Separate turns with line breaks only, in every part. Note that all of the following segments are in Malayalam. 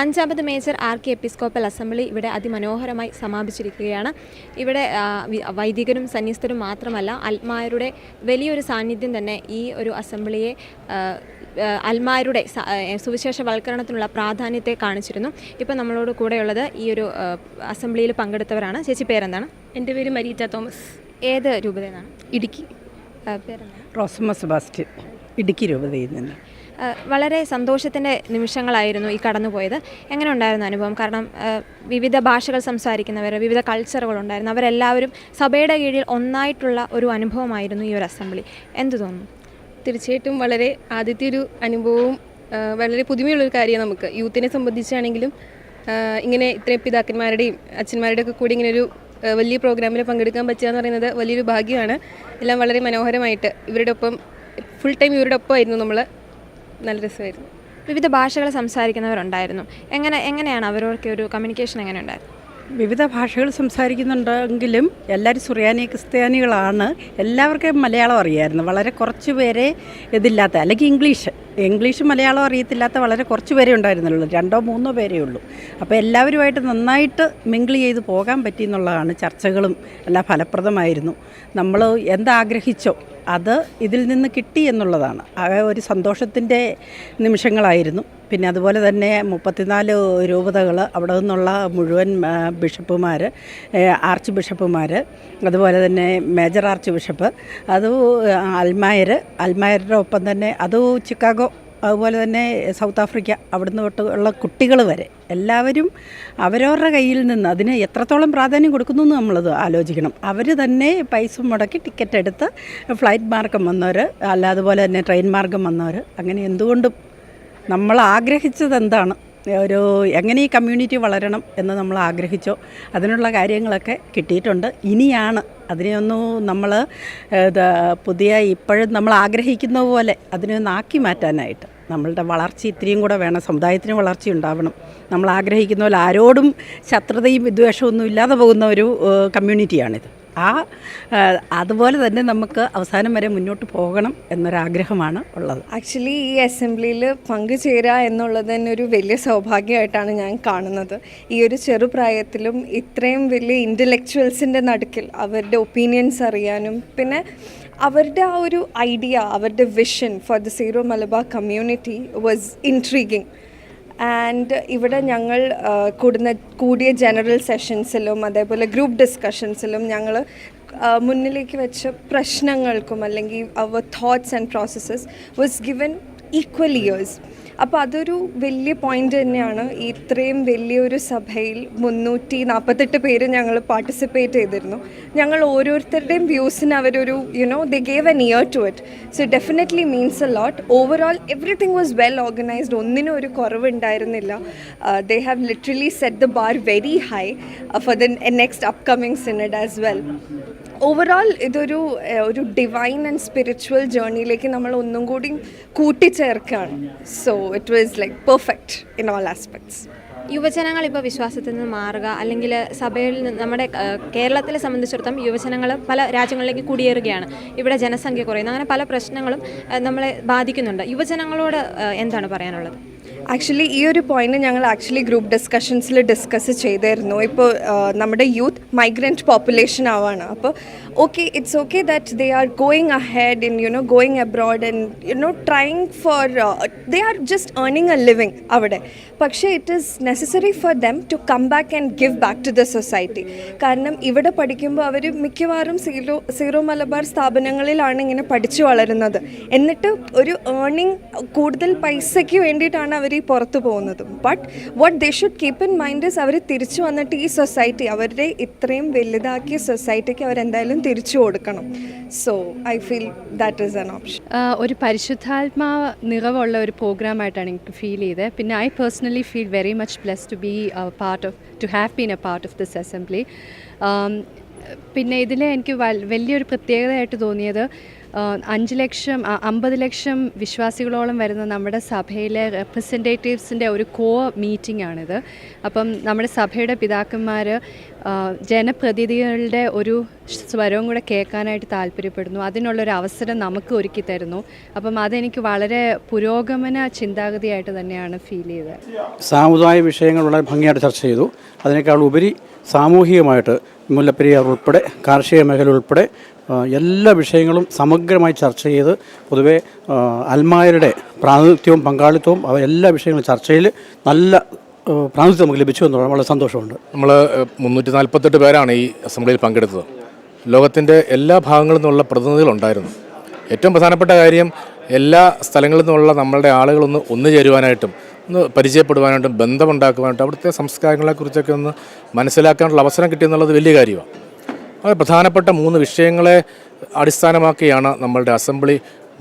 അഞ്ചാമത് major archiepiscopal assembly ഇവിടെ അതിമനോഹരമായി സമാപിച്ചിരിക്കുകയാണ്. ഇവിടെ വൈദികരും സന്യസ്തരും മാത്രമല്ല അൽമാരുടെ വലിയൊരു സാന്നിധ്യം തന്നെ ഈ ഒരു അസംബ്ലിയെ അൽമാരുടെ സുവിശേഷ വൽക്കരണത്തിനുള്ള സുവിശേഷവൽക്കരണത്തിനുള്ള പ്രാധാന്യത്തെ കാണിച്ചിരുന്നു. ഇപ്പം നമ്മളോട് കൂടെയുള്ളത് ഈ ഒരു അസംബ്ലിയിൽ പങ്കെടുത്തവരാണ്. ചേച്ചി പേരെന്താണ്?
എന്റെ പേര് മരീറ്റ തോമസ്.
ഏത് രൂപതയെന്നാണ്
ഇടുക്കി.
പേരെന്താണ്?
റോസമ്മ സെബാസ്റ്റ്യൻ. ഇടുക്കി രൂപതയിൽ നിന്ന്.
ആ, വളരെ സന്തോഷത്തിന്റെ നിമിഷങ്ങളായിരുന്നു ഈ കടന്നുപോയത്. എങ്ങനെ ഉണ്ടായിരുന്നു അനുഭവം? കാരണം വിവിധ ഭാഷകൾ സംസാരിക്കുന്നവർ വിവിധ കൾച്ചറുകൾ ഉണ്ടായിരുന്നു. അവരെല്ലാവരും സഭയുടെ കീഴിൽ ഒന്നായിട്ടുള്ള ഒരു അനുഭവമായിരുന്നു ഈ ഒരു അസംബ്ലി എന്തു തോന്നുന്നു?
തീർച്ചയായിട്ടും വളരെ ആദ്യത്തെ ഒരു അനുഭവവും വളരെ പുതുമയുള്ളൊരു കാര്യമാണ് നമുക്ക്. യൂത്തിനെ സംബന്ധിച്ചാണെങ്കിലും ഇങ്ങനെ ഇത്രയും പിതാക്കന്മാരുടെയും അച്ഛന്മാരുടെയും ഒക്കെ കൂടി ഇങ്ങനെ ഒരു വലിയ പ്രോഗ്രാമിൽ പങ്കെടുക്കാൻ പറ്റുക എന്ന് പറയുന്നത് വലിയൊരു ഭാഗ്യമാണ്. എല്ലാം വളരെ മനോഹരമായിട്ട് ഇവരുടെ ഒപ്പം ഫുൾ ടൈം ഇവരുടെ ഒപ്പമായിരുന്നു നമ്മൾ നല്ല രസമായിരുന്നു.
വിവിധ ഭാഷകൾ സംസാരിക്കുന്നവരുണ്ടായിരുന്നു. എങ്ങനെ എങ്ങനെയാണ് അവരൊക്കെ ഒരു കമ്മ്യൂണിക്കേഷൻ എങ്ങനെ ഉണ്ടായിരുന്നു
വിവിധ ഭാഷകൾ സംസാരിക്കുന്നുണ്ടെങ്കിലും എല്ലാവരും സുറിയാനി ക്രിസ്ത്യാനികളാണ്. എല്ലാവർക്കും മലയാളം അറിയായിരുന്നു. വളരെ കുറച്ച് പേരെ ഇതില്ലാത്ത അല്ലെങ്കിൽ ഇംഗ്ലീഷ്. ഇംഗ്ലീഷ് മലയാളം അറിയത്തില്ലാത്ത വളരെ കുറച്ച് പേരെ ഉണ്ടായിരുന്നുള്ളൂ. രണ്ടോ മൂന്നോ പേരേ ഉള്ളൂ. അപ്പോൾ എല്ലാവരുമായിട്ട് നന്നായിട്ട് മിങ്കിൾ ചെയ്ത് പോകാൻ പറ്റി എന്നുള്ളതാണ് ചർച്ചകളും എല്ലാം ഫലപ്രദമായിരുന്നു. നമ്മൾ എന്താഗ്രഹിച്ചോ അത് ഇതിൽ നിന്ന് കിട്ടി എന്നുള്ളതാണ്. ആ ഒരു സന്തോഷത്തിന്റെ നിമിഷങ്ങളായിരുന്നു. പിന്നെ അതുപോലെ തന്നെ മുപ്പത്തിനാല് രൂപതകൾ അവിടെ നിന്നുള്ള മുഴുവൻ ബിഷപ്പുമാർ ആർച്ച് ബിഷപ്പുമാർ അതുപോലെ തന്നെ മേജർ ആർച്ച് ബിഷപ്പ് അത് അൽമായർ അൽമായരുടെ ഒപ്പം തന്നെ അത് ചിക്കാഗോ അതുപോലെ തന്നെ സൗത്ത് ആഫ്രിക്ക അവിടുന്ന് തൊട്ടുള്ള കുട്ടികൾ വരെ എല്ലാവരും അവരവരുടെ കയ്യിൽ നിന്ന് അതിന് എത്രത്തോളം പ്രാധാന്യം കൊടുക്കുന്നു എന്ന് നമ്മളത് ആലോചിക്കണം. അവർ തന്നെ പൈസ മുടക്കി ടിക്കറ്റ് എടുത്ത് ഫ്ലൈറ്റ് മാർഗം വന്നവർ അല്ല അതുപോലെ തന്നെ ട്രെയിൻ മാർഗം വന്നവർ അങ്ങനെ എന്തുകൊണ്ടും നമ്മൾ ആഗ്രഹിച്ചത് എന്താണ്? ഒരു എങ്ങനെ ഈ കമ്മ്യൂണിറ്റി വളരണം എന്ന് നമ്മൾ ആഗ്രഹിച്ചോ അതിനുള്ള കാര്യങ്ങളൊക്കെ കിട്ടിയിട്ടുണ്ട്. ഇനിയാണ് അതിനെയൊന്നും നമ്മൾ പുതിയ ഇപ്പോഴും നമ്മൾ ആഗ്രഹിക്കുന്ന പോലെ അതിനെ ഒന്ന് ആക്കി മാറ്റാനായിട്ട്. നമ്മളുടെ വളർച്ച ഇത്രയും കൂടെ വേണം സമുദായത്തിന് വളർച്ച ഉണ്ടാവണം. നമ്മൾ ആഗ്രഹിക്കുന്ന പോലെ ആരോടും ശത്രുതയും വിദ്വേഷവും ഒന്നും ഇല്ലാതെ പോകുന്ന ഒരു കമ്മ്യൂണിറ്റിയാണിത്. ആ അതുപോലെ തന്നെ നമുക്ക് അവസാനം വരെ മുന്നോട്ട് പോകണം എന്നൊരാഗ്രഹമാണ് ഉള്ളത്.
ആക്ച്വലി ഈ അസംബ്ലിയിൽ പങ്കുചേരുക എന്നുള്ളത് തന്നെ ഒരു വലിയ സൗഭാഗ്യമായിട്ടാണ് ഞാൻ കാണുന്നത്. ഈ ഒരു ചെറുപ്രായത്തിലും ഇത്രയും വലിയ ഇന്റലക്ച്വൽസിന്റെ നടുക്കിൽ അവരുടെ ഒപ്പീനിയൻസ് അറിയാനും പിന്നെ അവരുടെ ആ ഒരു ഐഡിയ അവരുടെ vision for the Syro Malabar community was intriguing and ഇവിടെ ഞങ്ങൾ കൂടുന്ന കൂടിയ ജനറൽ സെഷൻസിലും അതേപോലെ ഗ്രൂപ്പ് ഡിസ്കഷൻസിലും ഞങ്ങൾ മുന്നിലേക്ക് വെച്ച പ്രശ്നങ്ങൾക്കും അല്ലെങ്കിൽ അവർ thoughts and processes was given equal ears അപ്പോൾ അതൊരു വലിയ പോയിന്റ് തന്നെയാണ്. ഇത്രയും വലിയൊരു സഭയിൽ മുന്നൂറ്റി നാൽപ്പത്തെട്ട് പേര് ഞങ്ങൾ പാർട്ടിസിപ്പേറ്റ് ചെയ്തിരുന്നു. ഞങ്ങൾ ഓരോരുത്തരുടെയും വ്യൂസിന് അവരൊരു you know the gave an ear to it so definitely means a lot overall everything was well organised ഒന്നിനും ഒരു കുറവുണ്ടായിരുന്നില്ല. They have literally set the bar very high for the next upcoming synod as well overall ഇതൊരു ഒരു ഡിവൈൻ ആൻഡ് സ്പിരിച്വൽ ജേർണിയിലേക്ക് നമ്മൾ ഒന്നും കൂടി കൂട്ടിച്ചേർക്കുകയാണ്. So it was like perfect in all aspects
യുവജനങ്ങൾ ഇപ്പോൾ വിശ്വാസത്തിൽ നിന്ന് മാറുക അല്ലെങ്കിൽ സഭയിൽ നിന്ന് നമ്മുടെ കേരളത്തിലെ സംബന്ധിച്ചിടത്തോളം യുവജനങ്ങൾ പല രാജ്യങ്ങളിലേക്ക് കുടിയേറുകയാണ്. ഇവിടെ ജനസംഖ്യ കുറയുന്നു. അങ്ങനെ പല പ്രശ്നങ്ങളും നമ്മളെ ബാധിക്കുന്നുണ്ട്. യുവജനങ്ങളോട് എന്താണ് പറയാനുള്ളത്?
ആക്ച്വലി ഈ ഒരു പോയിന്റ് ഞങ്ങൾ ആക്ച്വലി ഗ്രൂപ്പ് ഡിസ്കഷൻസിൽ ഡിസ്കസ് ചെയ്തായിരുന്നു ഇപ്പോൾ നമ്മുടെ യൂത്ത് മൈഗ്രന്റ് പോപ്പുലേഷൻ ആവാണ്. അപ്പോൾ okay it's okay that they are going ahead in you know going abroad and you know trying for they are just earning a living അവിടെ. പക്ഷേ it is necessary for them to come back and give back to the society കാരണം ഇവിടെ പഠിക്കുമ്പോൾ അവർ മിക്കവാറും സീറോ സീറോ മലബാർ സ്ഥാപനങ്ങളിലാണ് ഇങ്ങനെ പഠിച്ചു വളരുന്നത്. എന്നിട്ട് ഒരു ഏർണിംഗ് കൂടുതൽ പൈസയ്ക്ക് വേണ്ടിയിട്ടാണ് അവർ ഈ പുറത്തു പോകുന്നത്. But what they should keep in mind അവർ തിരിച്ചു വന്നിട്ട് ഈ സൊസൈറ്റി അവരുടെ ഇത്രയും വലുതാക്കിയ സൊസൈറ്റിക്ക് അവരെന്തായാലും തിരിച്ചു കൊടുക്കണം. So I feel that is an
option ഒരു പരിശുദ്ധാത്മാ നിറവുള്ള ഒരു പ്രോഗ്രാം ആയിട്ടാണ് എനിക്ക് ഫീൽ ചെയ്തത്. പിന്നെ I personally feel very much bless to be part of to have been a part of this assembly പിന്നെ ഇതിൽ എനിക്ക് വലിയൊരു പ്രത്യേകതയായിട്ട് തോന്നിയത് അഞ്ച് ലക്ഷം അമ്പത് ലക്ഷം വിശ്വാസികളോളം വരുന്ന നമ്മുടെ സഭയിലെ റെപ്രസെന്റേറ്റീവ്സിന്റെ ഒരു കോ മീറ്റിംഗ് ആണിത്. അപ്പം നമ്മുടെ സഭയുടെ പിതാക്കന്മാർ ജനപ്രതിനിധികളുടെ ഒരു സ്വരവും കൂടെ കേൾക്കാനായിട്ട് താല്പര്യപ്പെടുന്നു. അതിനുള്ളൊരു അവസരം നമുക്ക് ഒരുക്കി തരുന്നു. അപ്പം അതെനിക്ക് വളരെ പുരോഗമന ചിന്താഗതിയായിട്ട് തന്നെയാണ് ഫീൽ ചെയ്തത്.
സാമുദായിക വിഷയങ്ങൾ വളരെ ഭംഗിയായിട്ട് ചർച്ച ചെയ്തു. അതിനേക്കാൾ ഉപരി സാമൂഹികമായിട്ട് മുല്ലപ്പെരിയാർ ഉൾപ്പെടെ കാർഷിക മേഖല ഉൾപ്പെടെ എല്ലാ വിഷയങ്ങളും സമഗ്രമായി ചർച്ച ചെയ്ത് പൊതുവെ അൽമായരുടെ പ്രാതിനിധ്യവും പങ്കാളിത്തവും അവ എല്ലാ വിഷയങ്ങളും ചർച്ചയിൽ നല്ല പ്രാതിനിധ്യം നമുക്ക് ലഭിച്ചു എന്നുള്ളത് വളരെ സന്തോഷമുണ്ട്.
നമ്മൾ മുന്നൂറ്റി നാൽപ്പത്തെട്ട് പേരാണ് ഈ അസംബ്ലിയിൽ പങ്കെടുത്തത്. ലോകത്തിന്റെ എല്ലാ ഭാഗങ്ങളിൽ നിന്നുള്ള പ്രതിനിധികളുണ്ടായിരുന്നു ഏറ്റവും പ്രധാനപ്പെട്ട കാര്യം എല്ലാ സ്ഥലങ്ങളിൽ നിന്നുള്ള നമ്മളുടെ ആളുകളൊന്ന് ഒന്നു ചേരുവാനായിട്ടും ഒന്ന് പരിചയപ്പെടുവാനായിട്ടും ബന്ധമുണ്ടാക്കുവാനായിട്ടും അവിടുത്തെ സംസ്കാരങ്ങളെക്കുറിച്ചൊക്കെ ഒന്ന് മനസ്സിലാക്കാനുള്ള അവസരം കിട്ടിയെന്നുള്ളത് വലിയ കാര്യമാണ്. വളരെ പ്രധാനപ്പെട്ട മൂന്ന് വിഷയങ്ങളെ അടിസ്ഥാനമാക്കിയാണ് നമ്മളുടെ അസംബ്ലി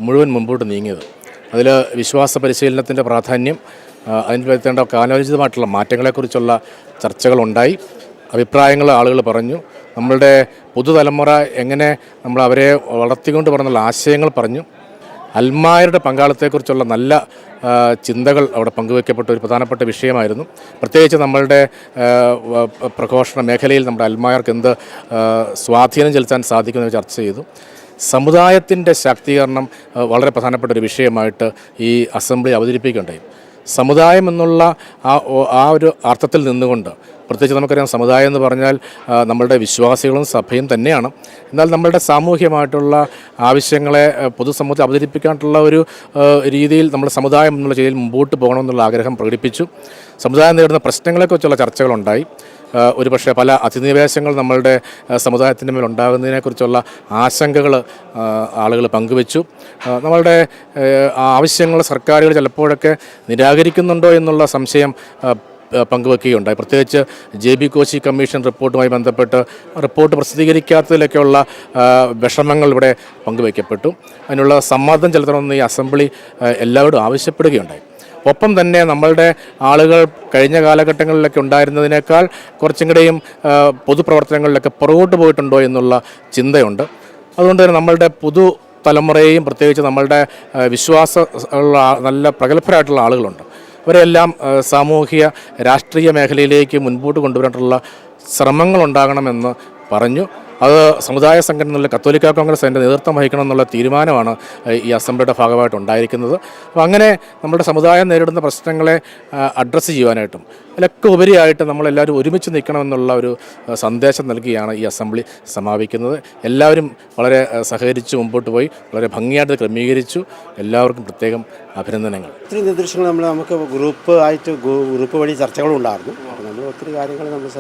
മുഴുവൻ മുമ്പോട്ട് നീങ്ങിയത്. അതിൽ വിശ്വാസ പരിശീലനത്തിന്റെ പ്രാധാന്യം അതിന് വരുത്തേണ്ട കാലോചിതമായിട്ടുള്ള മാറ്റങ്ങളെക്കുറിച്ചുള്ള ചർച്ചകളുണ്ടായി. അഭിപ്രായങ്ങൾ ആളുകൾ പറഞ്ഞു. നമ്മളുടെ പുതുതലമുറ എങ്ങനെ നമ്മൾ അവരെ വളർത്തിക്കൊണ്ട് പറഞ്ഞുള്ള ആശയങ്ങൾ പറഞ്ഞു. അൽമായരുടെ പങ്കാളിത്തത്തെക്കുറിച്ചുള്ള നല്ല ചിന്തകൾ അവിടെ പങ്കുവയ്ക്കപ്പെട്ട ഒരു പ്രധാനപ്പെട്ട വിഷയമായിരുന്നു. പ്രത്യേകിച്ച് നമ്മളുടെ പ്രഘോഷണ മേഖലയിൽ നമ്മുടെ അൽമായർക്ക് എന്ത് സ്വാധീനം ചെലുത്താൻ സാധിക്കുമെന്ന് ചർച്ച ചെയ്തു. സമുദായത്തിന്റെ ശാക്തീകരണം വളരെ പ്രധാനപ്പെട്ട ഒരു വിഷയമായിട്ട് ഈ അസംബ്ലി അവതരിപ്പിക്കുകയുണ്ടായി. സമുദായം എന്നുള്ള ആ ആ ഒരു അർത്ഥത്തിൽ നിന്നുകൊണ്ട് പ്രത്യേകിച്ച് നമുക്കറിയാം സമുദായം എന്ന് പറഞ്ഞാൽ നമ്മളുടെ വിശ്വാസികളും സഭയും തന്നെയാണ്. എന്നാൽ നമ്മളുടെ സാമൂഹ്യമായിട്ടുള്ള ആവശ്യങ്ങളെ പൊതുസമൂഹത്തെ അവതരിപ്പിക്കാനുള്ള ഒരു രീതിയിൽ നമ്മുടെ സമുദായം എന്നുള്ള രീതിയിൽ മുമ്പോട്ട് പോകണമെന്നുള്ള ആഗ്രഹം പ്രകടിപ്പിച്ചു. സമുദായം നേരിടുന്ന പ്രശ്നങ്ങളെക്കുറിച്ചുള്ള ചർച്ചകളുണ്ടായി. ഒരുപക്ഷെ ഒരു പക്ഷേ പല അധിനിവേശങ്ങൾ നമ്മളുടെ സമുദായത്തിന്റെ മേൽ ഉണ്ടാകുന്നതിനെക്കുറിച്ചുള്ള ആശങ്കകൾ ആളുകൾ പങ്കുവെച്ചു. നമ്മളുടെ ആവശ്യങ്ങൾ സർക്കാരുകൾ ചിലപ്പോഴൊക്കെ നിരാകരിക്കുന്നുണ്ടോ എന്നുള്ള സംശയം പങ്കുവെക്കുകയുണ്ടായി. പ്രത്യേകിച്ച് ജെ ബി കോശി കമ്മീഷൻ റിപ്പോർട്ടുമായി ബന്ധപ്പെട്ട് റിപ്പോർട്ട് പ്രസിദ്ധീകരിക്കാത്തതിലൊക്കെയുള്ള വിഷമങ്ങൾ ഇവിടെ പങ്കുവയ്ക്കപ്പെട്ടു അതിനുള്ള സമ്മർദ്ദം ചെലുത്തണമെന്ന് ഈ അസംബ്ലി എല്ലാവരും ആവശ്യപ്പെടുകയുണ്ടായി. ഒപ്പം തന്നെ നമ്മളുടെ ആളുകൾ കഴിഞ്ഞ കാലഘട്ടങ്ങളിലൊക്കെ ഉണ്ടായിരുന്നതിനേക്കാൾ കുറച്ചും കൂടെയും പൊതുപ്രവർത്തനങ്ങളിലൊക്കെ പുറകോട്ട് പോയിട്ടുണ്ടോ എന്നുള്ള ചിന്തയുണ്ട്. അതുകൊണ്ട് തന്നെ നമ്മളുടെ പുതു തലമുറയെയും പ്രത്യേകിച്ച് നമ്മളുടെ വിശ്വാസ നല്ല പ്രഗത്ഭരായിട്ടുള്ള ആളുകളുണ്ട്. അവരെല്ലാം ആ, സാമൂഹിക രാഷ്ട്രീയ മേഖലയിലേക്ക് മുൻപോട്ട് കൊണ്ടുവരാനുള്ള ശ്രമങ്ങളുണ്ടാകണമെന്ന് പറഞ്ഞു. അത് സമുദായ സംഘടനകളിലെ കത്തോലിക്ക കോൺഗ്രസ് അതിന്റെ നേതൃത്വം വഹിക്കണം എന്നുള്ള തീരുമാനമാണ് ഈ അസംബ്ലിയുടെ ഭാഗമായിട്ട് ഉണ്ടായിരിക്കുന്നത് അപ്പോൾ അങ്ങനെ നമ്മുടെ സമുദായം നേരിടുന്ന പ്രശ്നങ്ങളെ അഡ്രസ്സ് ചെയ്യുവാനായിട്ടും അതിലൊക്കെ ഉപരിയായിട്ട് നമ്മളെല്ലാവരും ഒരുമിച്ച് നിൽക്കണമെന്നുള്ള ഒരു സന്ദേശം നൽകിയാണ് ഈ അസംബ്ലി സമാപിക്കുന്നത്. എല്ലാവരും വളരെ സഹകരിച്ച് മുമ്പോട്ട് പോയി വളരെ ഭംഗിയായിട്ട് ക്രമീകരിച്ചു. എല്ലാവർക്കും പ്രത്യേകം അഭിനന്ദനങ്ങൾ.
ഒത്തിരി നിർദ്ദേശങ്ങൾ നമ്മൾ നമുക്ക് ഗ്രൂപ്പ് ആയിട്ട് ഗ്രൂപ്പ് വഴി ചർച്ചകളും ഉണ്ടായിരുന്നു. നമ്മൾ ഒത്തിരി കാര്യങ്ങൾ നമ്മൾ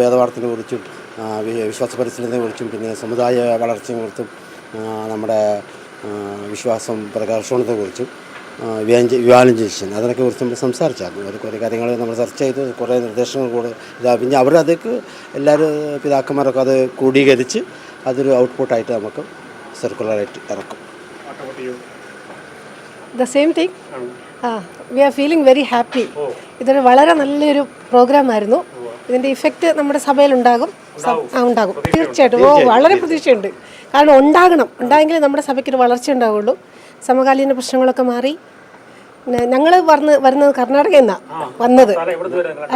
വേദവാർത്തിനെ ആ, വിശ്വാസ പരിശീലനത്തെ കുറിച്ചും പിന്നെ സമുദായ വളർച്ചയെ കുറിച്ചും നമ്മുടെ വിശ്വാസം പ്രകർഷണത്തെ കുറിച്ചും വിവാലഞ്ചേഷൻ അതിനൊക്കെ കുറിച്ച് നമ്മൾ സംസാരിച്ചായിരുന്നു അത് കുറേ കാര്യങ്ങൾ നമ്മൾ ചർച്ച ചെയ്തു കുറേ നിർദ്ദേശങ്ങൾ കൂടെ ഇതാ പിന്നെ അവരതേക്ക് എല്ലാവരും പിതാക്കന്മാരൊക്കെ അത് ക്രോഡീകരിച്ച് അതൊരു ഔട്ട്പുട്ടായിട്ട് നമുക്ക് സർക്കുലറായിട്ട് ഇറക്കും.
The same thing ah we are feeling very happy ഇതൊരു വളരെ നല്ലൊരു പ്രോഗ്രാം ആയിരുന്നു. ഇതിന്റെ ഇഫക്റ്റ് നമ്മുടെ സഭയിൽ ഉണ്ടാകും. തീർച്ചയായിട്ടും. ഓ വളരെ പ്രതീക്ഷയുണ്ട്. കാരണം ഉണ്ടാകണം. ഉണ്ടായെങ്കിലേ നമ്മുടെ സഭയ്ക്കൊരു വളർച്ച ഉണ്ടാവുള്ളൂ. സമകാലീന പ്രശ്നങ്ങളൊക്കെ മാറി. ഞങ്ങൾ വന്ന് വരുന്നത് കർണാടകയിൽ നിന്നാണ് വന്നത്.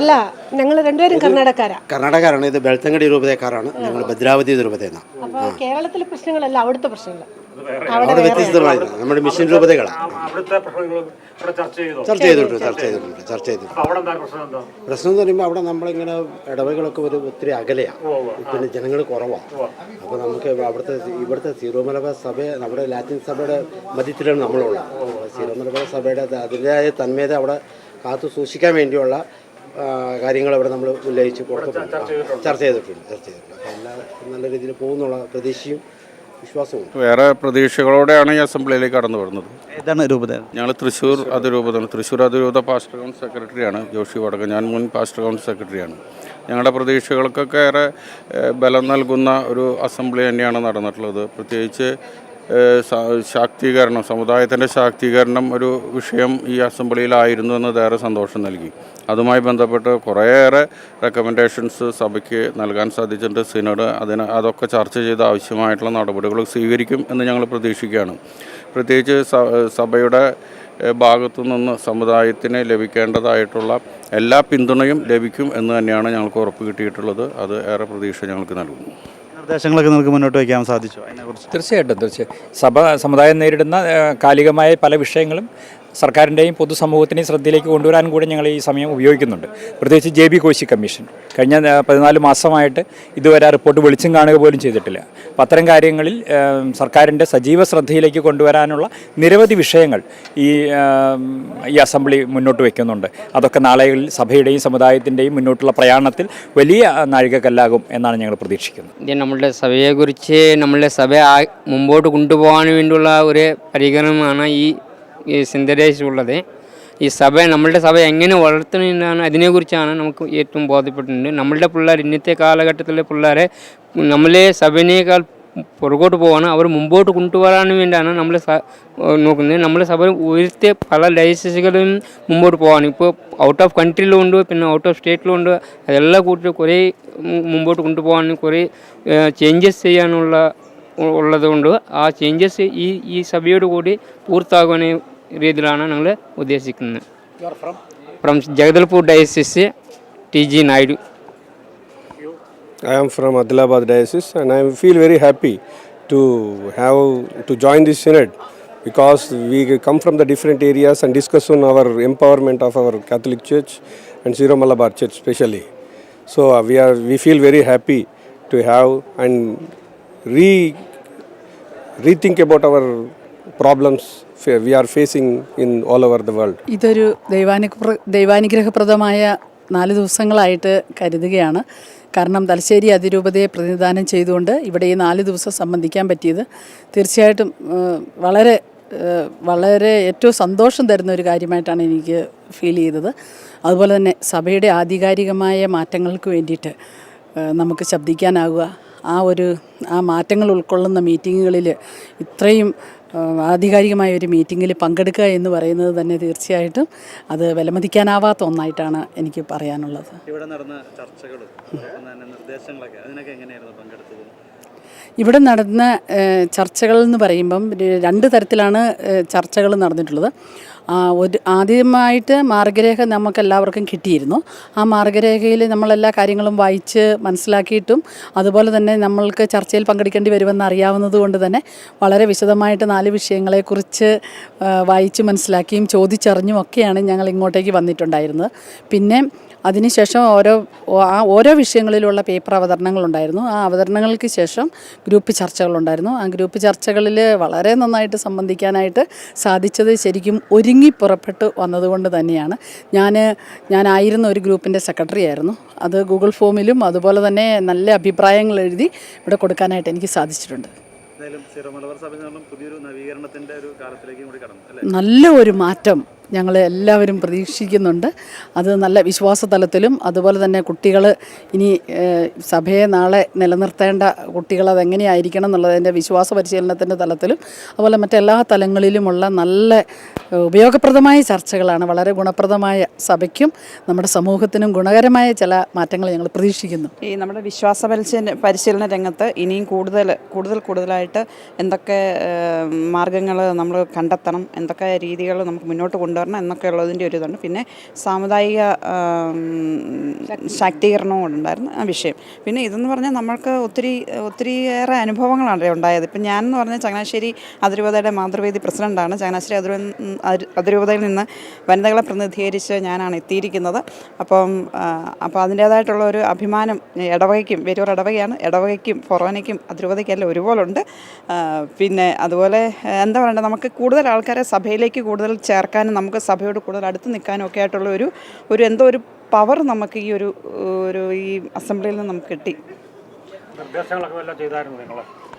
അല്ല ഞങ്ങൾ രണ്ടുപേരും കർണാടകക്കാരാ.
കർണാടകക്കാരാണ്. ഇത് ബെൽത്തങ്കടി രൂപതക്കാരാണ് ഞങ്ങൾ ഭദ്രാവതി രൂപതയെന്നാണ്
അപ്പോൾ കേരളത്തിലെ പ്രശ്നങ്ങളല്ല അവിടുത്തെ പ്രശ്നങ്ങൾ
അവിടെ വ്യത്യസ്തമായിരുന്നു നമ്മുടെ മിഷൻ രൂപതകളാണ്. ചർച്ച ചെയ്തിട്ടുണ്ട് ചർച്ച ചെയ്തിട്ടുണ്ട് ചർച്ച ചെയ്തിട്ടുണ്ട്. പ്രശ്നം എന്ന് പറയുമ്പോൾ അവിടെ നമ്മളിങ്ങനെ ഇടവകളൊക്കെ ഒരു ഒത്തിരി അകലെയാണ് പിന്നെ ജനങ്ങൾ കുറവാണ് അപ്പോൾ നമുക്ക് അവിടുത്തെ ഇവിടുത്തെ സീറോ മലബാർ സഭ നമ്മുടെ ലാറ്റിൻ സഭയുടെ മധ്യത്തിലാണ് നമ്മളുള്ളത്. സീറോ മലബാർ സഭയുടെ അതിന്റെതായ തന്മയത അവിടെ കാത്തു സൂക്ഷിക്കാൻ വേണ്ടിയുള്ള കാര്യങ്ങൾ അവിടെ നമ്മൾ ഉന്നയിച്ച് പുറത്ത് ചർച്ച ചെയ്തിട്ടുണ്ട്. ചർച്ച ചെയ്തിട്ടുണ്ട്. അപ്പോൾ എല്ലാ നല്ല രീതിയിൽ പോകുന്നുള്ള പ്രതീക്ഷയും വിശ്വാസവും
വേറെ പ്രതീക്ഷകളോടെയാണ് ഈ അസംബ്ലിയിലേക്ക് കടന്നു വരുന്നത്.
ഏതാണ് രൂപത
ഞങ്ങൾ തൃശ്ശൂർ അതിരൂപതാണ് തൃശ്ശൂർ അതിരൂപത പാസ്റ്റർ കൗൺസിൽ സെക്രട്ടറിയാണ് ജോഷി വടക്ക ഞാൻ മുൻ പാസ്റ്റർ കൗൺസിൽ സെക്രട്ടറിയാണ്. ഞങ്ങളുടെ പ്രതീക്ഷകൾക്കൊക്കെ ഏറെ ബലം നൽകുന്ന ഒരു അസംബ്ലി തന്നെയാണ് നടന്നിട്ടുള്ളത്. പ്രത്യേകിച്ച് ശാക്തീകരണം സമുദായത്തിന്റെ ശാക്തീകരണം ഒരു വിഷയം ഈ അസംബ്ലിയിലായിരുന്നു എന്നതേറെ സന്തോഷം നൽകി. അതുമായി ബന്ധപ്പെട്ട് കുറേയേറെ റെക്കമെൻഡേഷൻസ് സഭയ്ക്ക് നൽകാൻ സാധിച്ചിട്ടുണ്ട്. സിനഡ് അതിന് അതൊക്കെ ചർച്ച ചെയ്ത് ആവശ്യമായിട്ടുള്ള നടപടികൾ സ്വീകരിക്കും എന്ന് ഞങ്ങൾ പ്രതീക്ഷിക്കുകയാണ്. പ്രത്യേകിച്ച് സഭയുടെ ഭാഗത്തു നിന്ന് സമുദായത്തിന് ലഭിക്കേണ്ടതായിട്ടുള്ള എല്ലാ പിന്തുണയും ലഭിക്കും എന്ന് തന്നെയാണ് ഞങ്ങൾക്ക് ഉറപ്പ് കിട്ടിയിട്ടുള്ളത്. അത് ഏറെ പ്രതീക്ഷ ഞങ്ങൾക്ക് നൽകുന്നു.
നിർദ്ദേശങ്ങളൊക്കെ നിങ്ങൾക്ക് മുന്നോട്ട് വയ്ക്കാൻ സാധിച്ചു? അതിനെക്കുറിച്ച്.
തീർച്ചയായിട്ടും തീർച്ചയായും. സഭ സമുദായം നേരിടുന്ന കാലികമായ പല വിഷയങ്ങളും സർക്കാരിന്റെയും പൊതുസമൂഹത്തിന്റെയും ശ്രദ്ധയിലേക്ക് കൊണ്ടുവരാൻ കൂടെ ഞങ്ങൾ ഈ സമയം ഉപയോഗിക്കുന്നുണ്ട്. പ്രത്യേകിച്ച് ജെ ബി കോശി കമ്മീഷൻ. കഴിഞ്ഞ പതിനാല് മാസമായിട്ട് ഇതുവരെ റിപ്പോർട്ട് വെളിച്ചം കാണുക പോലും ചെയ്തിട്ടില്ല. അപ്പം അത്തരം കാര്യങ്ങളിൽ സർക്കാരിന്റെ സജീവ ശ്രദ്ധയിലേക്ക് കൊണ്ടുവരാനുള്ള നിരവധി വിഷയങ്ങൾ ഈ ഈ അസംബ്ലി മുന്നോട്ട് വയ്ക്കുന്നുണ്ട് അതൊക്കെ നാളെകളിൽ സഭയുടെയും സമുദായത്തിന്റെയും മുന്നോട്ടുള്ള പ്രയാണത്തിൽ വലിയ നാഴികക്കല്ലാകും എന്നാണ് ഞങ്ങൾ പ്രതീക്ഷിക്കുന്നത്.
നമ്മളുടെ സഭയെക്കുറിച്ച് നമ്മളുടെ സഭ മുമ്പോട്ട് കൊണ്ടുപോകാൻ വേണ്ടിയുള്ള ഒരു പരിഗണനമാണ് ഈ ഈ സിന്തരേശുള്ളത് ഈ സഭ നമ്മളുടെ സഭ എങ്ങനെ വളർത്തണമെന്നാണ് അതിനെക്കുറിച്ചാണ് നമുക്ക് ഏറ്റവും ബോധ്യപ്പെട്ടിട്ടുണ്ട്. നമ്മളുടെ പിള്ളേർ ഇന്നത്തെ കാലഘട്ടത്തിലെ പിള്ളേരെ നമ്മളെ സഭനേക്കാൾ പുറകോട്ട് പോകാണ് അവർ മുമ്പോട്ട് കൊണ്ടുവരാനും വേണ്ടിയാണ് നമ്മൾ നോക്കുന്നത്. നമ്മുടെ സഭ ഉയർത്തിയ പല ലൈസൻസുകളും മുമ്പോട്ട് പോകാൻ ഇപ്പോൾ ഔട്ട് ഓഫ് കൺട്രിയിലും ഉണ്ട് പിന്നെ ഔട്ട് ഓഫ് സ്റ്റേറ്റിലും ഉണ്ട്. അതെല്ലാം കൂട്ടി കുറേ മുമ്പോട്ട് കൊണ്ടുപോകാനും കുറേ ചേഞ്ചസ് ചെയ്യാനുള്ള ഉള്ളതുകൊണ്ട് ആ ചേഞ്ചസ് ഈ ഈ സഭയോട് കൂടി പൂർത്താകുന്ന രീതിയിലാണ് ഞങ്ങൾ ഉദ്ദേശിക്കുന്നത് from Jagdalpur diocese T G Naidu
I am from Adilabad diocese and I feel very happy to have to join this synod because we come from the different areas and discuss on our empowerment of our Catholic Church and Syro Malabar Church especially. So uh, we are we feel very happy to have and re rethink about our problems we are facing in all over the world.
ഇതൊരു ദൈവാനുഗ്ര ദൈവാനുഗ്രഹപ്രദമായ നാല് ദിവസങ്ങളായിട്ട് കരുതുകയാണ്. കാരണം തലശ്ശേരി അതിരൂപതയെ പ്രതിനിധാനം ചെയ്തുകൊണ്ട് ഇവിടെ ഈ നാല് ദിവസം സംബന്ധിക്കാൻ പറ്റിയത് തീർച്ചയായിട്ടും വളരെ വളരെ ഏറ്റവും സന്തോഷം തരുന്ന ഒരു കാര്യമായിട്ടാണ് എനിക്ക് ഫീൽ ചെയ്തത്. അതുപോലെ തന്നെ സഭയുടെ ആധികാരികമായ മാറ്റങ്ങൾക്ക് വേണ്ടിയിട്ട് നമുക്ക് ശബ്ദിക്കാനാവുക. ആ ഒരു ആ മാറ്റങ്ങൾ ഉൾക്കൊള്ളുന്ന മീറ്റിങ്ങുകളിൽ ഇത്രയും ആധികാരികമായ ഒരു മീറ്റിങ്ങിൽ പങ്കെടുക്കുക എന്ന് പറയുന്നത് തന്നെ തീർച്ചയായിട്ടും അത് വിലമതിക്കാനാവാത്ത ഒന്നായിട്ടാണ് എനിക്ക് പറയാനുള്ളത്.
ഇവിടെ നടന്ന ചർച്ചകളും നിർദ്ദേശങ്ങളൊക്കെ അതിനൊക്കെ എങ്ങനെയായിരുന്നു പങ്കെടുത്തത്?
ഇവിടെ നടന്ന ചർച്ചകൾ എന്ന് പറയുമ്പം രണ്ട് തരത്തിലാണ് ചർച്ചകൾ നടന്നിട്ടുള്ളത്. ഒരു ആദ്യമായിട്ട് മാർഗരേഖ നമുക്ക് എല്ലാവർക്കും കിട്ടിയിരുന്നു. ആ മാർഗരേഖയിൽ നമ്മളെല്ലാ കാര്യങ്ങളും വായിച്ച് മനസ്സിലാക്കിയിട്ടും അതുപോലെ തന്നെ നമ്മൾക്ക് ചർച്ചയിൽ പങ്കെടുക്കേണ്ടി വരുമെന്ന് അറിയാവുന്നത് കൊണ്ട് തന്നെ വളരെ വിശദമായിട്ട് നാല് വിഷയങ്ങളെക്കുറിച്ച് വായിച്ച് മനസ്സിലാക്കിയും ചോദിച്ചറിഞ്ഞും ഒക്കെയാണ് ഞങ്ങൾ ഇങ്ങോട്ടേക്ക് വന്നിട്ടുണ്ടായിരുന്നത്. പിന്നെ അതിനുശേഷം ഓരോ ആ ഓരോ വിഷയങ്ങളിലുള്ള പേപ്പർ അവതരണങ്ങളുണ്ടായിരുന്നു. ആ അവതരണങ്ങൾക്ക് ശേഷം ഗ്രൂപ്പ് ചർച്ചകളുണ്ടായിരുന്നു. ആ ഗ്രൂപ്പ് ചർച്ചകളിൽ വളരെ നന്നായിട്ട് സംബന്ധിക്കാനായിട്ട് സാധിച്ചത് ശരിക്കും ഒരുങ്ങി പുറപ്പെട്ട് വന്നതുകൊണ്ട് തന്നെയാണ്. ഞാൻ ഞാനായിരുന്ന ഒരു ഗ്രൂപ്പിന്റെ സെക്രട്ടറി ആയിരുന്നു. അത് ഗൂഗിൾ ഫോമിലും അതുപോലെ തന്നെ നല്ല അഭിപ്രായങ്ങൾ എഴുതി ഇവിടെ കൊടുക്കാനായിട്ട് എനിക്ക് സാധിച്ചിട്ടുണ്ട്.
പുതിയൊരു നവീകരണത്തിന്റെ ഒരു കാലത്തിലേക്കും കൂടി കടന്നു
നല്ല ഒരു മാറ്റം. ഞങ്ങൾ എല്ലാവരും പ്രതീക്ഷിക്കുന്നുണ്ട്. അത് നല്ല വിശ്വാസ തലത്തിലും അതുപോലെ തന്നെ കുട്ടികൾ ഇനി സഭയെ നാളെ നിലനിർത്തേണ്ട കുട്ടികൾ അതെങ്ങനെയായിരിക്കണം എന്നുള്ളതിന്റെ വിശ്വാസ പരിശീലനത്തിന്റെ തലത്തിലും അതുപോലെ മറ്റെല്ലാ തലങ്ങളിലുമുള്ള നല്ല ഉപയോഗപ്രദമായ ചർച്ചകളാണ് വളരെ ഗുണപ്രദമായ സഭയ്ക്കും നമ്മുടെ സമൂഹത്തിനും ഗുണകരമായ ചില മാറ്റങ്ങൾ ഞങ്ങൾ പ്രതീക്ഷിക്കുന്നു.
ഈ നമ്മുടെ വിശ്വാസ പരിശീലന പരിശീലന രംഗത്ത് ഇനിയും കൂടുതൽ കൂടുതൽ കൂടുതലായിട്ട് എന്തൊക്കെ മാർഗങ്ങൾ നമ്മൾ കണ്ടെത്തണം എന്തൊക്കെ രീതികൾ നമുക്ക് മുന്നോട്ട് കൊണ്ടുവരണം എന്നൊക്കെ ഉള്ളതിന്റെ ഒരു ഇതുണ്ട്. പിന്നെ സാമുദായിക ശാക്തീകരണവും ഉണ്ടായിരുന്നു ആ വിഷയം. പിന്നെ ഇതെന്ന് പറഞ്ഞാൽ നമ്മൾക്ക് ഒത്തിരി ഒത്തിരിയേറെ അനുഭവങ്ങളാണ് ഉണ്ടായത്. ഇപ്പം ഞാനെന്ന് പറഞ്ഞാൽ ചങ്ങനാശ്ശേരി അതിരൂപതയുടെ മാതൃവേദി പ്രസിഡന്റാണ് ചങ്ങനാശ്ശേരി അതിരൂ അതിരൂപതയിൽ നിന്ന് വനിതകളെ പ്രതിനിധീകരിച്ച് ഞാനാണ് എത്തിയിരിക്കുന്നത്. അപ്പം അപ്പോൾ അതിന്റേതായിട്ടുള്ള ഒരു അഭിമാനം ഇടവകയ്ക്കും വേരൂർ ഇടവകയാണ്. ഇടവകയ്ക്കും ഫൊറോനയ്ക്കും അതിരൂപതയ്ക്കെല്ലാം ഒരുപോലുണ്ട്. പിന്നെ അതുപോലെ എന്താ പറയണ്ടത് നമുക്ക് കൂടുതൽ ആൾക്കാരെ സഭയിലേക്ക് കൂടുതൽ ചേർക്കാനും സഭയോട് കൂടുതൽ അടുത്ത് നിൽക്കാനും ഒക്കെ ആയിട്ടുള്ള ഒരു ഒരു എന്തോ ഒരു പവർ നമുക്ക് ഈ ഒരു ഒരു ഈ അസംബ്ലിയിൽ നിന്ന് നമുക്ക് കിട്ടി.
നിർദ്ദേശങ്ങളൊക്കെ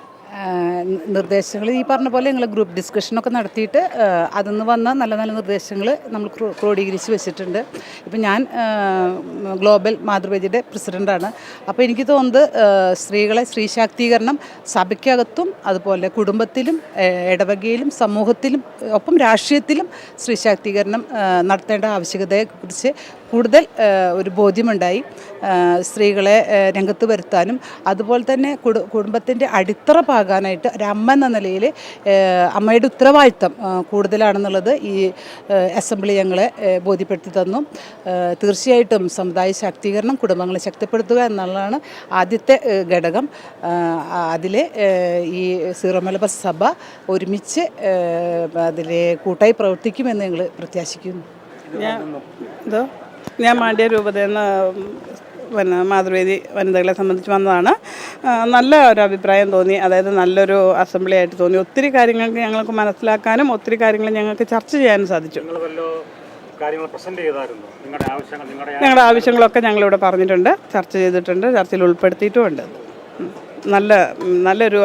നിർദ്ദേശങ്ങൾ ഈ പറഞ്ഞ പോലെ ഞങ്ങൾ ഗ്രൂപ്പ് ഡിസ്കഷനൊക്കെ നടത്തിയിട്ട് അതിന്ന് വന്ന നല്ല നല്ല നിർദ്ദേശങ്ങൾ നമ്മൾ ക്രോഡീകരിച്ച് വെച്ചിട്ടുണ്ട്. ഇപ്പം ഞാൻ ഗ്ലോബൽ മാതൃവേദിയുടെ പ്രസിഡന്റാണ് അപ്പോൾ എനിക്ക് തോന്നുന്നത് സ്ത്രീകളെ സ്ത്രീ ശാക്തീകരണം സഭയ്ക്കകത്തും അതുപോലെ കുടുംബത്തിലും ഇടവകയിലും സമൂഹത്തിലും ഒപ്പം രാഷ്ട്രീയത്തിലും സ്ത്രീ ശാക്തീകരണം നടത്തേണ്ട ആവശ്യകതയെക്കുറിച്ച് കൂടുതൽ ഒരു ബോധ്യമുണ്ടായി. സ്ത്രീകളെ രംഗത്ത് വരുത്താനും അതുപോലെ തന്നെ കുടു കുടുംബത്തിന്റെ അടിത്തറ പാകാനായിട്ട് ഒരമ്മ എന്ന നിലയിൽ അമ്മയുടെ ഉത്തരവാദിത്തം കൂടുതലാണെന്നുള്ളത് ഈ അസംബ്ലി ഞങ്ങളെ ബോധ്യപ്പെടുത്തി തന്നു. തീർച്ചയായിട്ടും സമുദായ ശാക്തീകരണം കുടുംബങ്ങളെ ശക്തിപ്പെടുത്തുക എന്നുള്ളതാണ് ആദ്യത്തെ ഘടകം. അതിലെ ഈ സീറോ മലബാർ സഭ ഒരുമിച്ച് അതിലെ കൂട്ടായി പ്രവർത്തിക്കുമെന്ന് ഞങ്ങൾ പ്രത്യാശിക്കുന്നു.
ഞാൻ എന്തോ? ഞാൻ മാണ്ഡ്യ രൂപതയിൽ നിന്ന് പിന്നെ മാതൃവേദി വനിതകളെ സംബന്ധിച്ച് വന്നതാണ്. നല്ല ഒരു അഭിപ്രായം തോന്നി. അതായത് നല്ലൊരു അസംബ്ലി ആയിട്ട് തോന്നി. ഒത്തിരി കാര്യങ്ങൾ ഞങ്ങൾക്ക് മനസ്സിലാക്കാനും ഒത്തിരി കാര്യങ്ങൾ ഞങ്ങൾക്ക് ചർച്ച ചെയ്യാനും സാധിച്ചു.
കാര്യങ്ങൾ പ്രസന്റ് ചെയ്തായിരുന്നു? നിങ്ങളുടെ ആവശ്യങ്ങൾ നിങ്ങളുടെ
ഞങ്ങളുടെ ആവശ്യങ്ങളൊക്കെ ഞങ്ങളിവിടെ പറഞ്ഞിട്ടുണ്ട് ചർച്ച ചെയ്തിട്ടുണ്ട് ചർച്ചയിൽ ഉൾപ്പെടുത്തിയിട്ടുമുണ്ട്. നല്ല നല്ലൊരു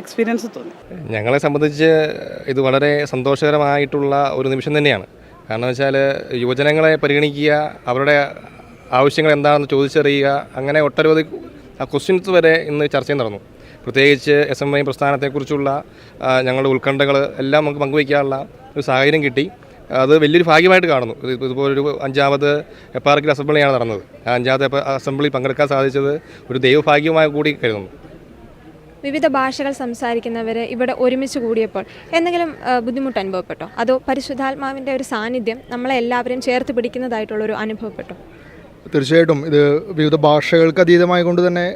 എക്സ്പീരിയൻസ് തോന്നി.
ഞങ്ങളെ സംബന്ധിച്ച് ഇത് വളരെ സന്തോഷകരമായിട്ടുള്ള ഒരു നിമിഷം തന്നെയാണ്. കാരണം വെച്ചാൽ യുവജനങ്ങളെ പരിഗണിക്കുക അവരുടെ ആവശ്യങ്ങൾ എന്താണെന്ന് ചോദിച്ചറിയുക അങ്ങനെ ഒട്ടനവധി ക്വസ്റ്റ്യൻസ് വരെ ഇന്ന് ചർച്ച നടന്നു. പ്രത്യേകിച്ച് എസ് എം ഐ പ്രസ്ഥാനത്തെക്കുറിച്ചുള്ള ഞങ്ങളുടെ ഉത്കണ്ഠകൾ എല്ലാം നമുക്ക് പങ്കുവയ്ക്കാനുള്ള ഒരു സാഹചര്യം കിട്ടി. അത് വലിയൊരു ഭാഗ്യമായിട്ട് കാണുന്നു. ഇത് ഇതുപോലൊരു അഞ്ചാമത് എപ്പാർക്കിൽ അസംബ്ലിയാണ് നടന്നത്. ആ അഞ്ചാമത്തെ അസംബ്ലി പങ്കെടുക്കാൻ സാധിച്ചത് ഒരു ദൈവഭാഗ്യമായി കൂടി കരുതുന്നു.
വിവിധ ഭാഷകൾ സംസാരിക്കുന്നവർ ഇവിടെ ഒരുമിച്ച് കൂടിയപ്പോൾ എന്തെങ്കിലും ബുദ്ധിമുട്ട് അനുഭവപ്പെട്ടോ? അതോ പരിശുദ്ധാത്മാവിന്റെ ഒരു സാന്നിധ്യം നമ്മളെ എല്ലാവരെയും ചേർത്ത് പിടിക്കുന്നതായിട്ടുള്ളൊരു അനുഭവപ്പെട്ടോ?
തീർച്ചയായിട്ടും ഇത് വിവിധ ഭാഷകൾക്ക് അതീതമായ കൊണ്ട് തന്നെ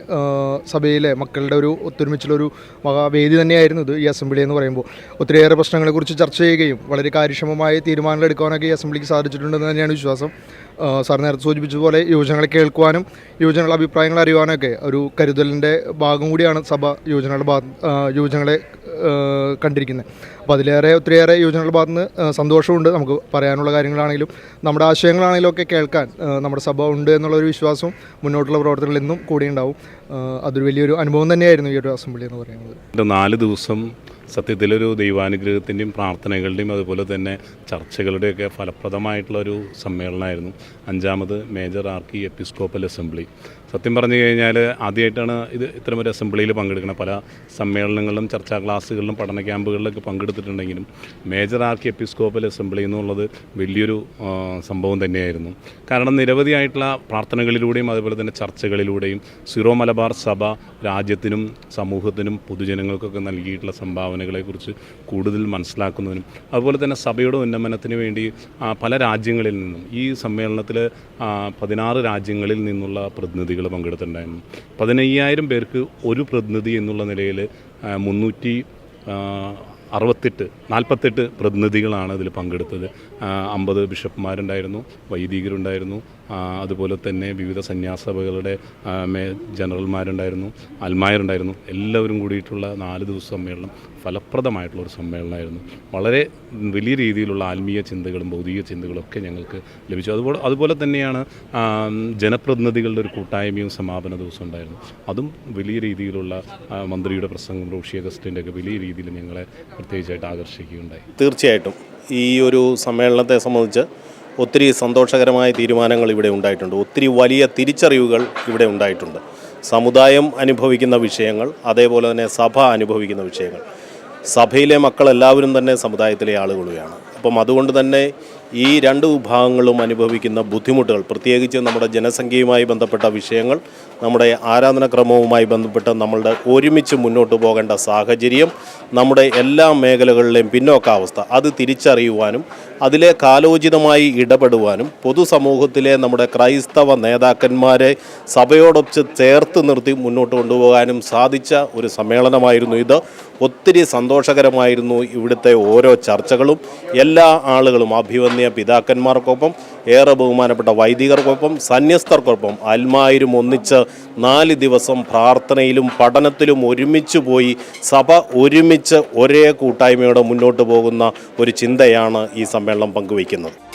സഭയിലെ മക്കളുടെ ഒരു ഒത്തൊരുമിച്ചുള്ളൊരു മഹാവേദി തന്നെയായിരുന്നു ഇത് ഈ അസംബ്ലി എന്ന് പറയുമ്പോൾ. ഒത്തിരിയേറെ പ്രശ്നങ്ങളെക്കുറിച്ച് ചർച്ച ചെയ്യുകയും വളരെ കാര്യക്ഷമമായ തീരുമാനങ്ങൾ എടുക്കാനൊക്കെ ഈ അസംബ്ലിക്ക് സാധിച്ചിട്ടുണ്ടെന്ന് തന്നെയാണ് വിശ്വാസം. സാർ നേരത്തെ സൂചിപ്പിച്ചതുപോലെ യുവജനങ്ങളെ കേൾക്കുവാനും യുവജനങ്ങളുടെ അഭിപ്രായങ്ങൾ അറിയുവാനൊക്കെ ഒരു കരുതലിന്റെ ഭാഗം കൂടിയാണ് സഭ യുവജനങ്ങളുടെ യുവജനങ്ങളെ കണ്ടിരിക്കുന്നത്. അപ്പോൾ അതിലേറെ ഒത്തിരിയേറെ യുവജനങ്ങളുടെ ഭാഗത്ത് നിന്ന് സന്തോഷമുണ്ട് നമുക്ക് പറയാനുള്ള കാര്യങ്ങളാണെങ്കിലും. നമ്മുടെ ആശയങ്ങളാണെങ്കിലും ഒക്കെ കേൾക്കാൻ നമ്മുടെ സഭ ഉണ്ട് എന്നുള്ളൊരു വിശ്വാസവും മുന്നോട്ടുള്ള പ്രവർത്തനങ്ങളിൽ എന്നും കൂടി ഉണ്ടാവും. അതൊരു വലിയൊരു അനുഭവം തന്നെയായിരുന്നു ഈ ഒരു അസംബ്ലി എന്ന് പറയുന്നത്.
നാല് ദിവസം സത്യത്തിലൊരു ദൈവാനുഗ്രഹത്തിന്റെയും പ്രാർത്ഥനകളുടെയും അതുപോലെ തന്നെ ചർച്ചകളുടെയൊക്കെ ഫലപ്രദമായിട്ടുള്ളൊരു സമ്മേളനമായിരുന്നു. അഞ്ചാമത് മേജർ ആർക്കി എപ്പിസ്കോപ്പൽ അസംബ്ലി. സത്യം പറഞ്ഞു കഴിഞ്ഞാൽ ആദ്യമായിട്ടാണ് ഇത് ഇത്തരമൊരു അസംബ്ലിയിൽ പങ്കെടുക്കുന്നത് പല സമ്മേളനങ്ങളിലും ചർച്ചാ ക്ലാസ്സുകളിലും പഠന ക്യാമ്പുകളിലൊക്കെ പങ്കെടുത്തിട്ടുണ്ടെങ്കിലും മേജർ ആർക്കി എപ്പിസ്കോപ്പൽ അസംബ്ലി എന്നുള്ളത് വലിയൊരു സംഭവം തന്നെയായിരുന്നു. കാരണം നിരവധിയായിട്ടുള്ള പ്രാർത്ഥനകളിലൂടെയും അതുപോലെ തന്നെ ചർച്ചകളിലൂടെയും സിറോ മലബാർ സഭ രാജ്യത്തിനും സമൂഹത്തിനും പൊതുജനങ്ങൾക്കൊക്കെ നൽകിയിട്ടുള്ള സംഭാവനകളെക്കുറിച്ച് കൂടുതൽ മനസ്സിലാക്കുന്നതിനും അതുപോലെ തന്നെ സഭയുടെ ഉന്നമനത്തിന് വേണ്ടി പല രാജ്യങ്ങളിൽ നിന്നും ഈ സമ്മേളനത്തിൽ പതിനാറ് രാജ്യങ്ങളിൽ നിന്നുള്ള പ്രതിനിധികൾ പങ്കെടുത്തിട്ടുണ്ടായിരുന്നു. പതിനയ്യായിരം പേർക്ക് ഒരു പ്രതിനിധി എന്നുള്ള നിലയിൽ മുന്നൂറ്റി അറുപത്തെട്ട് നാൽപ്പത്തെട്ട് പ്രതിനിധികളാണ് ഇതിൽ പങ്കെടുത്തത്. അമ്പത് ബിഷപ്പുമാരുണ്ടായിരുന്നു വൈദികരുണ്ടായിരുന്നു അതുപോലെ തന്നെ വിവിധ സന്യാസഭകളുടെ ജനറൽമാരുണ്ടായിരുന്നു അൽമായരുണ്ടായിരുന്നു. എല്ലാവരും കൂടിയിട്ടുള്ള നാല് ദിവസ സമ്മേളനം ഫലപ്രദമായിട്ടുള്ള ഒരു സമ്മേളനമായിരുന്നു. വളരെ വലിയ രീതിയിലുള്ള ആത്മീയ ചിന്തകളും ഭൗതിക ചിന്തകളും ഒക്കെ ഞങ്ങൾക്ക് ലഭിച്ചു. അതുപോലെ അതുപോലെ തന്നെയാണ് ജനപ്രതിനിധികളുടെ ഒരു കൂട്ടായ്മയും സമാപന ദിവസം ഉണ്ടായിരുന്നു. അതും വലിയ രീതിയിലുള്ള മന്ത്രിയുടെ പ്രസംഗം റോഷി അഗസ്റ്റിന്റെ ഒക്കെ വലിയ രീതിയിൽ ഞങ്ങളെ പ്രത്യേകിച്ചായിട്ട് ആകർഷിക്കുകയുണ്ടായി.
തീർച്ചയായിട്ടും. ഈ ഒരു സമ്മേളനത്തെ സംബന്ധിച്ച് ഒത്തിരി സന്തോഷകരമായ തീരുമാനങ്ങൾ ഇവിടെ ഉണ്ടായിട്ടുണ്ട്. ഒത്തിരി വലിയ തിരിച്ചറിവുകൾ ഇവിടെ ഉണ്ടായിട്ടുണ്ട്. സമുദായം അനുഭവിക്കുന്ന വിഷയങ്ങൾ അതേപോലെ തന്നെ സഭ അനുഭവിക്കുന്ന വിഷയങ്ങൾ. സഭയിലെ മക്കൾ എല്ലാവരും തന്നെ സമുദായത്തിലെ ആളുകളാണ് അപ്പം അതുകൊണ്ട് തന്നെ ഈ രണ്ട് വിഭാഗങ്ങളും അനുഭവിക്കുന്ന ബുദ്ധിമുട്ടുകൾ പ്രത്യേകിച്ച് നമ്മുടെ ജനസംഖ്യയുമായി ബന്ധപ്പെട്ട വിഷയങ്ങൾ നമ്മുടെ ആരാധനാക്രമവുമായി ബന്ധപ്പെട്ട് നമ്മളുടെ ഒരുമിച്ച് മുന്നോട്ട് പോകേണ്ട സാഹചര്യം നമ്മുടെ എല്ലാ മേഖലകളിലെയും പിന്നോക്കാവസ്ഥ അത് തിരിച്ചറിയുവാനും അതിലെ കാലോചിതമായി ഇടപെടുവാനും പൊതുസമൂഹത്തിലെ നമ്മുടെ ക്രൈസ്തവ നേതാക്കന്മാരെ സഭയോടൊപ്പം ചേർത്ത് നിർത്തി മുന്നോട്ട് കൊണ്ടുപോകാനും സാധിച്ച ഒരു സമ്മേളനമായിരുന്നു ഇത്. ഒത്തിരി സന്തോഷകരമായിരുന്നു ഇവിടുത്തെ ഓരോ ചർച്ചകളും. എല്ലാ ആളുകളും അഭിവന്യ പിതാക്കന്മാർക്കൊപ്പം ഏറെ ബഹുമാനപ്പെട്ട വൈദികർക്കൊപ്പം സന്യസ്തർക്കൊപ്പം അൽമായിരും ഒന്നിച്ച് നാല് ദിവസം പ്രാർത്ഥനയിലും പഠനത്തിലും ഒരുമിച്ച് പോയി സഭ ഒരുമിച്ച് ഒരേ കൂട്ടായ്മയോടെ മുന്നോട്ട് പോകുന്ന ഒരു ചിന്തയാണ് ഈ സമ്മേളനം പങ്കുവയ്ക്കുന്നത്.